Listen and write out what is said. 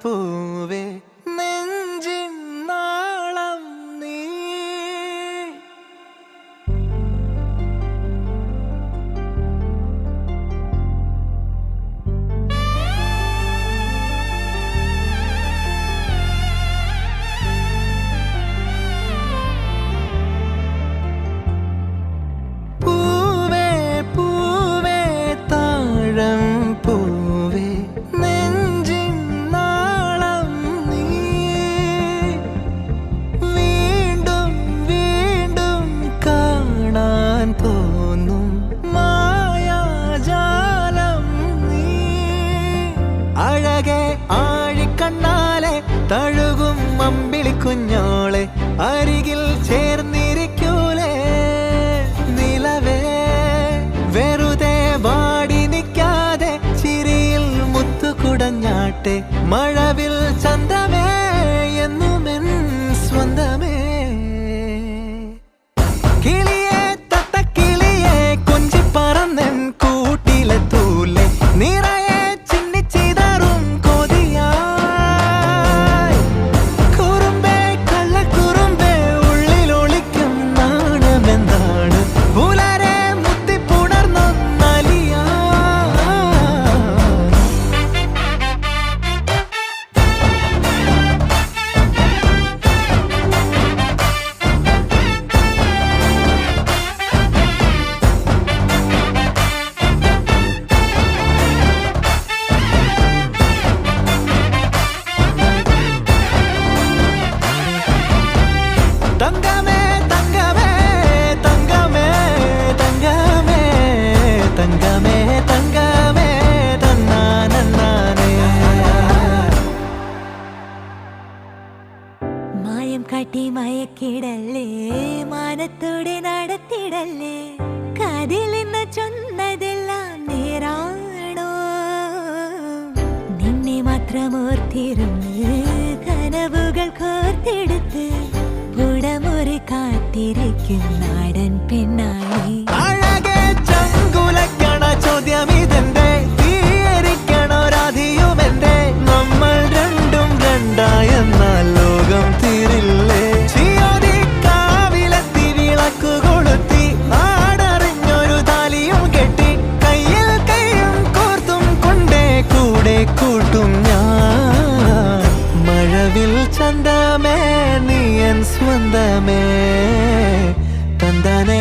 people ആഴിക്കണ്ണാലെ തഴുകും അമ്പിളി കുഞ്ഞോളെ അരികിൽ ചേർന്നിരിക്കൂലേ തങ്കമേ തങ്കമേ തങ്കമേ തങ്കമേ തങ്കമേ തങ്കമേ തന്നാനേ മായം കാട്ടി മയക്കിടല്ലേ മാനത്തോടെ നടത്തിടല്ലേ കാതിലെന്ന് ചൊന്നതെല്ലാം നേരാണോ? നിന്നെ മാത്രം ഓർത്തിരുന്ന് കനവുകൾ കോർത്തെടുത്ത് ഉടമൊരു കാത്തിരിക്കും നാടൻ പെണ്ണായി അഴകെ ചങ്കുലക്കണ ചോദ്യം ഇതെന്തേ തീയരിക്കണോ നമ്മൾ രണ്ടും രണ്ടായെന്നാൽ ലോകം തീരില്ലേ? ചിയോതി കാവിലെത്തി വിളക്ക് കൊളുത്തി നാടറിഞ്ഞൊരു താലിയും കെട്ടി കയ്യിൽ കൈയും കോർത്തും കൊണ്ടേ കൂടെ കൂട്ടും ഞാൻ. മഴവിൽ ചന്ത சொந்தமே தந்தானே